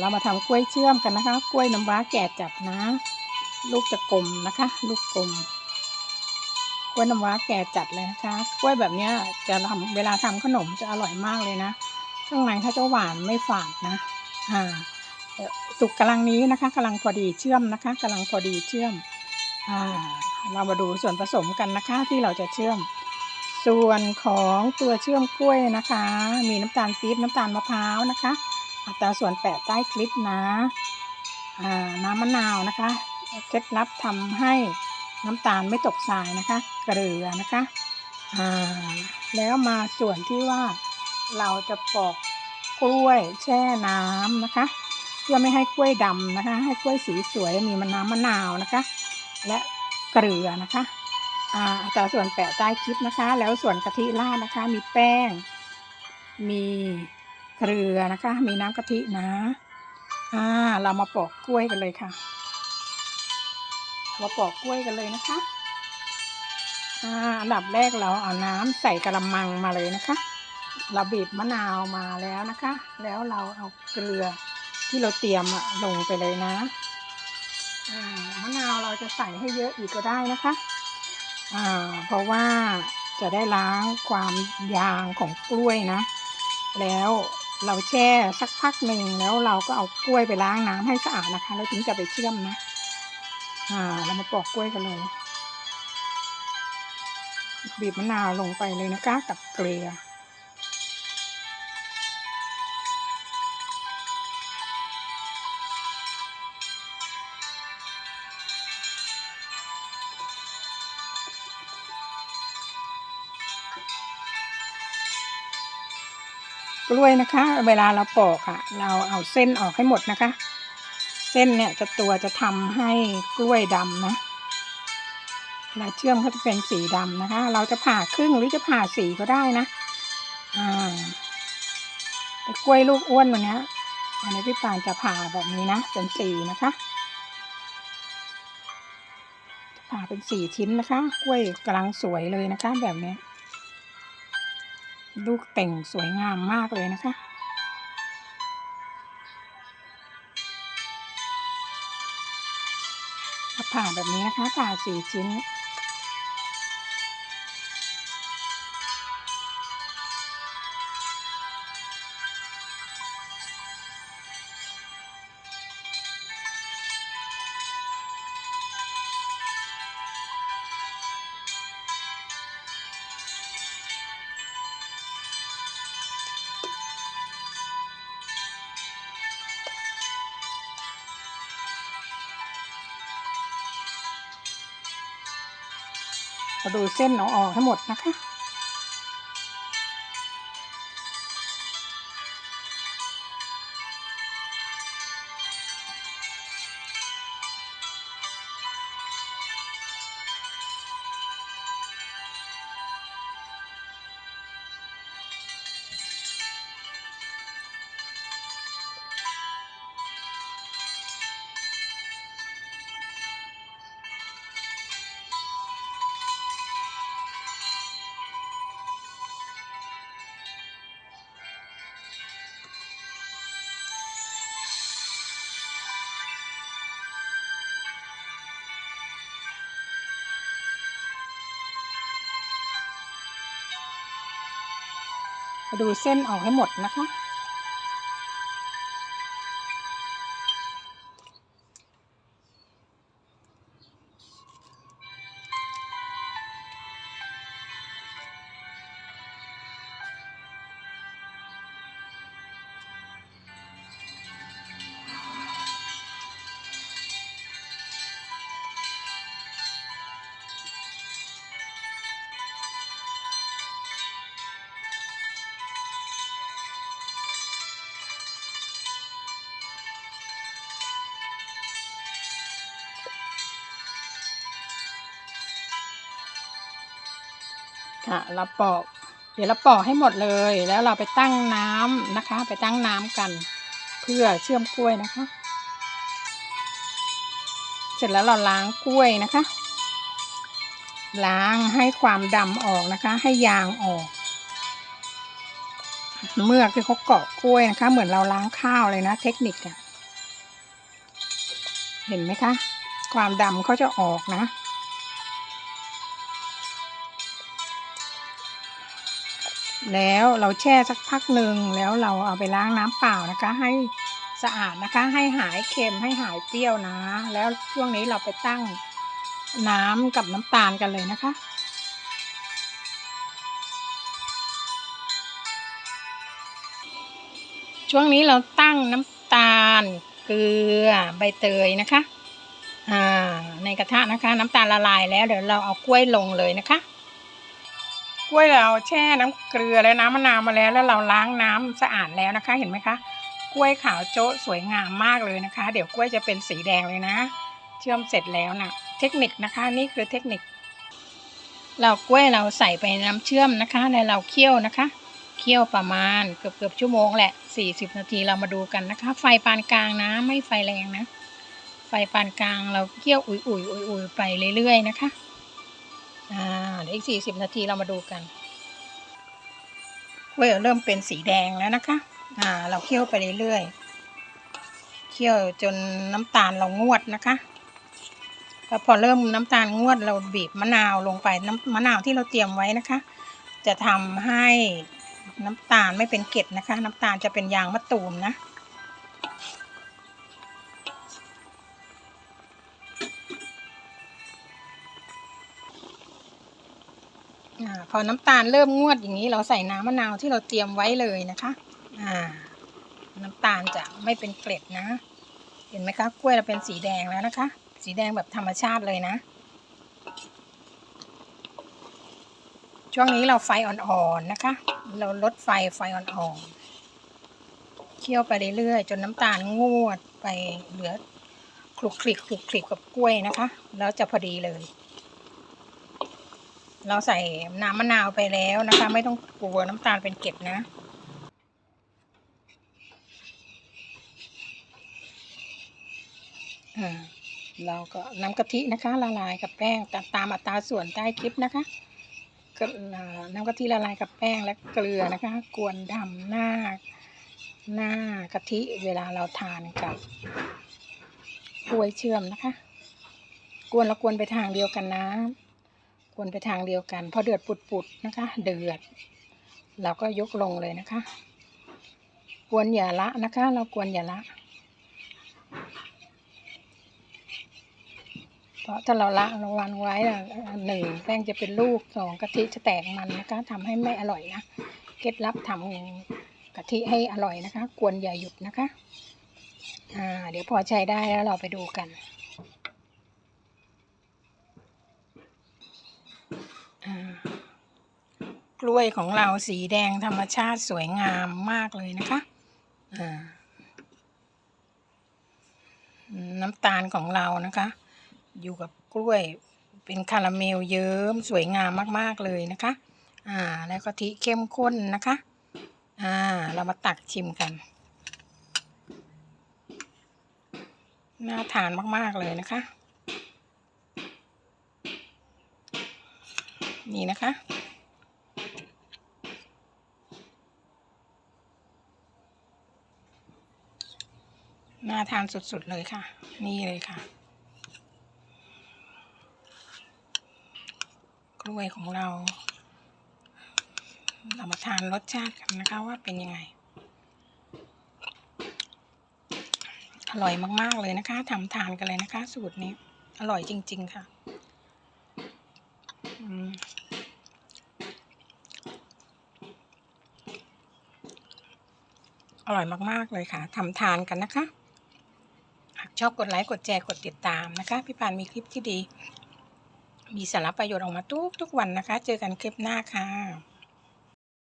เรามาทำกล้วยเชื่อมกันนะคะ กล้วยน้ำว้าแก่จัดนะ ลูกจะกลมนะคะ ลูกกลม กล้วยน้ำว้าแก่จัดเลยนะคะ กล้วยแบบเนี้ยจะทำเวลาทำขนมจะอร่อยมากเลยนะ ข้างในเขาจะหวานไม่ฝาดนะ อ่า สุกกำลังนี้นะคะกำลังพอดีเชื่อมนะคะกำลังพอดีเชื่อม อ่า เรามาดูส่วนผสมกันนะคะที่เราจะเชื่อมส่วนของตัวเชื่อมกล้วยนะคะ มีน้ำตาลปี๊บน้ำตาลมะพร้าวนะคะ อัตราส่วนแปะใต้คลิปนะน้ำมะนาวนะคะเคล็ดลับทำให้น้ำตาลไม่ตกทรายนะคะ เกลือนะคะแล้วมาส่วนที่ว่าเราจะปอกกล้วยแช่น้ำนะคะ เพื่อไม่ให้กล้วยดำนะคะ ให้กล้วยสีสวยมีมันน้ำมะนาวนะคะ และเกลือนะคะอัตราส่วนแปะใต้คลิปนะคะ แล้วส่วนกะทิราดนะคะ มีแป้ง มี เกลือนะคะ มีน้ำกะทินะอ่าเรามาปอกกล้วยกันเลยค่ะมาปอกกล้วยกันเลยนะคะอ่าอันดับแรกเราเอาน้ำใส่กระมังมาเลยนะคะ เราบีบมะนาวมาแล้วนะคะ แล้วเราเอาเกลือที่เราเตรียมอะลงไปเลยนะอ่ามะนาวเราจะใส่ให้เยอะอีกก็ได้นะคะอ่าเพราะว่าจะได้ล้างความยางของกล้วยนะ แล้ว เราแช่สักพักหนึ่งแล้วเราก็เอากล้วยไปล้างน้ำให้สะอาดนะคะ แล้วถึงจะไปเชื่อมนะ อ่า เรามาปอกกล้วยกันเลย บีบมะนาวลงไปเลยนะคะ กับเกลือ กล้วยนะคะ เวลาเราปอกอะเราเอาเส้นออกให้หมดนะคะ เส้นเนี่ยจะตัวจะทำให้กล้วยดำนะเวลาเชื่อมเขาจะเป็นสีดำนะคะ เราจะผ่าครึ่งหรือจะผ่าสีก็ได้นะอ่าแต่กล้วยลูกอ้วนวันเนี้ยวันนี้พี่ปานจะผ่าแบบนี้นะเป็นสีนะคะผ่าเป็นสี่ชิ้นนะคะ กล้วยกำลังสวยเลยนะคะแบบเนี้ย ลูกเต่งสวยงามมากเลยนะคะ ผ่าแบบนี้นะคะผ่าสี่ชิ้น เราดูเส้นเอาออกให้หมดนะคะ ดูเส้นออกให้หมดนะคะ ค่ะเราปอก เดี๋ยวเราปอกให้หมดเลย แล้วเราไปตั้งน้ำนะคะ ไปตั้งน้ำกัน เพื่อเชื่อมกล้วยนะคะ เสร็จแล้วเราล้างกล้วยนะคะ ล้างให้ความดำออกนะคะ ให้ยางออก เมือกที่เขาเกาะกล้วยนะคะ เหมือนเราล้างข้าวเลยนะ เทคนิคอะเห็นไหมคะ ความดำเขาจะออกนะ แล้วเราแช่สักพักหนึ่งแล้วเราเอาไปล้างน้ำเปล่านะคะ ให้สะอาดนะคะ ให้หายเค็มให้หายเปรี้ยวนะ แล้วช่วงนี้เราไปตั้งน้ำกับน้ำตาลกันเลยนะคะช่วงนี้เราตั้งน้ำตาลเกลือใบเตยนะคะ อ่า ในกระทะนะคะ น้ำตาลละลายแล้วเดี๋ยวเราเอากล้วยลงเลยนะคะ กล้วยเราแช่น้ำเกลือและน้ำมะนาวมาแล้ว แล้วเราล้างน้ำสะอาดแล้วนะคะ เห็นไหมคะ กล้วยขาวโจ๊ะสวยงามมากเลยนะคะ เดี๋ยวกล้วยจะเป็นสีแดงเลยนะ เชื่อมเสร็จแล้วนะเทคนิคนะคะ นี่คือเทคนิค เรากล้วยเราใส่ไปนน้ำเชื่อมนะคะแล้วเราเคี่ยวนะคะ เคี่ยวประมาณเกือบเกือบชั่วโมงแหละสี่สิบนาทีเรามาดูกันนะคะ ไฟปานกลางนะ ไม่ไฟแรงนะไฟปานกลางเราเคี่ยวอุ่ยอุ่ยอุ่ยอุ่ยไปเรื่อยๆนะคะอ่า เดี๋ยวอีกสี่สิบนาทีเรามาดูกันกล้วยเริ่มเป็นสีแดงแล้วนะคะ อ่า เราเคี่ยวไปเรื่อยๆ เคี่ยวจนน้ำตาลเรางวดนะคะแล้วพอเริ่มน้ำตาลงวดเราบีบมะนาวลงไปน้ำมะนาวที่เราเตรียมไว้นะคะ จะทำให้น้ำตาลไม่เป็นเกล็ดนะคะ น้ำตาลจะเป็นยางมะตูมนะ พอน้ำตาลเริ่มงวดอย่างนี้ เราใส่น้ำมะนาวที่เราเตรียมไว้เลยนะคะ อ่า น้ำตาลจะไม่เป็นเกล็ดนะ เห็นไหมคะกล้วยเราเป็นสีแดงแล้วนะคะ สีแดงแบบธรรมชาติเลยนะ ช่วงนี้เราไฟอ่อนๆนะคะ เราลดไฟไฟอ่อนๆเคี่ยวไปเรื่อยๆจนน้ำตาลงวดไปเหลือคลุกคลิกคลุกคลิกกับกล้วยนะคะ แล้วจะพอดีเลย เราใส่น้ำมะนาวไปแล้วนะคะ ไม่ต้องกลัวน้ำตาลเป็นเก็ดนะ เราก็น้ำกะทินะคะ ละลายกับแป้งตามตามอัตราส่วนใต้คลิปนะคะก็น้ำกะทิละลายกับแป้งและเกลือนะคะ กวนดำหน้าหน้ากะทิเวลาเราทานกับกล้วยเชื่อมนะคะ กวนล้วกวนไปทางเดียวกันนะ วนไปทางเดียวกัน พอเดือดปุดๆนะคะ เดือด เราก็ยกลงเลยนะคะกวนอย่าละนะคะ เรากวนอย่าละ เพราะถ้าเราละระวันไว้อะหนึ่งแป้งจะเป็นลูกสองกะทิจะแตกมันนะคะทำให้ไม่อร่อยนะเคล็ดลับทำกะทิให้อร่อยนะคะ กวนอย่าหยุดนะคะ อ่า เดี๋ยวพอใช้ได้แล้วเราไปดูกัน อ่า กล้วยของเราสีแดงธรรมชาติสวยงามมากเลยนะคะ น้ำตาลของเรานะคะ อยู่กับกล้วยเป็นคาราเมลเยิ้มสวยงามมากๆเลยนะคะ อ่า แล้วกะทิเข้มข้นนะคะ อ่า เรามาตักชิมกัน น่าทานมากๆเลยนะคะ นี่นะคะ น่าทานสุดๆเลยค่ะ นี่เลยค่ะ กล้วยของเรา เรามาทานรสชาติกันนะคะว่าเป็นยังไง อร่อยมากๆเลยนะคะทำทานกันเลยนะคะ สูตรนี้ อร่อยจริง ๆ ค่ะ อร่อยมาก ๆ เลยค่ะทำทานกันนะคะ หากชอบกดไลค์กดแชร์กดติดตามนะคะ พี่ปานมีคลิปที่ดี มีสาระประโยชน์ออกมาทุกทุกๆวันนะคะ เจอกันคลิปหน้าค่ะ